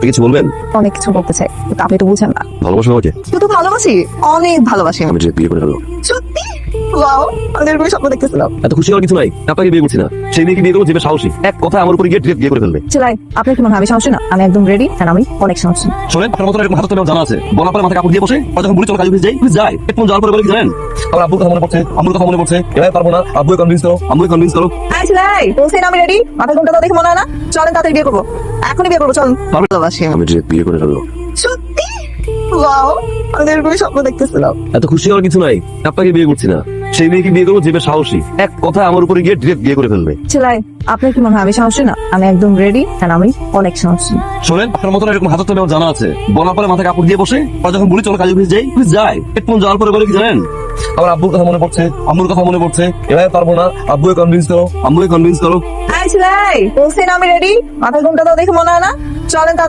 আপনি কিছু বলবেন? অনেক কিছু বলতে চাই কিন্তু আপনি তো বুঝেন না। ভালোবাসেন আমাকে তো ভালোবাসি অনেক ভালোবাসি। আমি আমি যে বিয়ে করে ফেলব। সত্যি? ওয়াও আমি এরকম স্বপ্ন দেখতেছিলাম। এত খুশি হওয়ার কিছু নাই আপনাকে বিয়ে করছি না। সেই মেয়েকে বিয়ে করব যে মেয়ে সাহসী। এক কথা আমার উপরে গিয়ে ডিরেক্ট বিয়ে করে ফেলবে। চলাই আপনার কি মনে হয় আমি সাহসী না? আমি একদম রেডি আর আমি অনেক সাহসী। শোনেন আপনার মতো এরকম হাতে জানা আছে। বলার পরে মাথায় কাপড় দিয়ে বসে আর যখন বুড়ি চলে কাজে যাই যায় একটু যাওয়ার পরে বলে জানেন? আমার আব্বুর কথা মনে পড়ছে আম্মুর কথা মনে পড়ছে। এবার পারব না আব্বুকে কনভিন্স করো আম্মুকে কনভিন্স করো। হ্যাঁ চলাই বলছেন আমি রেডি মাথা ঘণ্টা দেখে মনে হয় না? চলেন তাড়াতাড়ি বিয়ে করব। এখনই বিয়ে করব চলুন। ভালোবাসি আমি। আমি বিয়ে করে ফেলব। সত্যি? ওয়াও আমি এরকম স্বপ্ন দেখতেছিলাম। এত খুশি হওয়ার কিছু নাই আপনাকে বিয়ে করছি না। সেই মেয়েকে বিয়ে করব যে সাহসী। এক কথা আমার উপরে গিয়ে ডিরেক্ট বিয়ে করে ফেলবে। আপনার কি মনে হয় আমি সাহসী না? আমি একদম রেডি আর আমি অনেক সাহসী। শোনেন আপনার মতো এরকম হাতে আমার জানা আছে। বলার পরে মাথায় কাপড় দিয়ে বসে আর যখন বুড়ি চলে কাজে যাই যায়। একটু যাওয়ার পরে বলে কি জানেন? আমার আব্বুর কথা মনে পড়ছে আম্মুর কথা মনে পড়ছে। এবার পারব না আব্বুকে কনভিন্স করো আম্মুকে কনভিন্স করো। চলাই বলছেন আমি রেডি মাথা ঘণ্টা দেখে মনে হয় না। চলেন